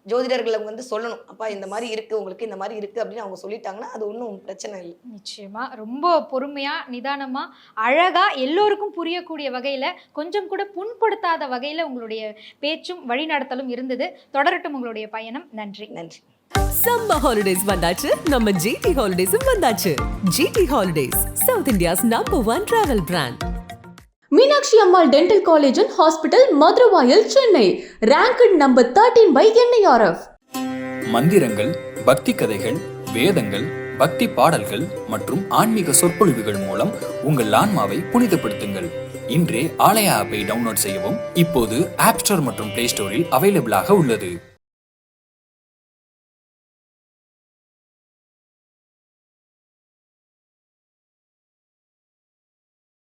ஜோதிடர்களை வந்து சொல்லணும். அப்பா இந்த மாதிரி இருக்கு உங்களுக்கு இந்த மாதிரி இருக்கு அப்படின்னு அவங்க சொல்லிட்டாங்கன்னா அது ஒன்றும் பிரச்சனை இல்லை. நிச்சயமா. ரொம்ப பொறுமையா நிதானமா அழகா எல்லோருக்கும் புரியக்கூடிய வகையில கொஞ்சம் கூட புண்படுத்தாத வகையில உங்களுடைய பேச்சும் வழிநடத்தலும் இருந்தது. தொடரட்டும் உங்களுடைய பயணம். நன்றி. நன்றி. சம்மர் ஹாலிடேஸ் வந்தாச்சு. நம்ம ஜிடி ஹாலிடேஸும் வந்தாச்சு. GT holidays South India's number one travel brand Meenakshi Ammal dental college and hospital Maduravoyal Chennai. Ranked number thirteen by NIRF மந்திரங்கள் பக்தி கதைகள் வேதங்கள் பக்தி பாடல்கள் மற்றும் ஆன்மீக சொற்பொழிவுகள் மூலம் உங்கள் ஆன்மாவை புனிதப்படுத்துங்கள். இன்றே ஆலயா ஆப்பை டவுன்லோட் செய்யவும் இப்போது ஆப் ஸ்டோர் மற்றும் பிளே ஸ்டோரில் அவைலபிளாக உள்ளது.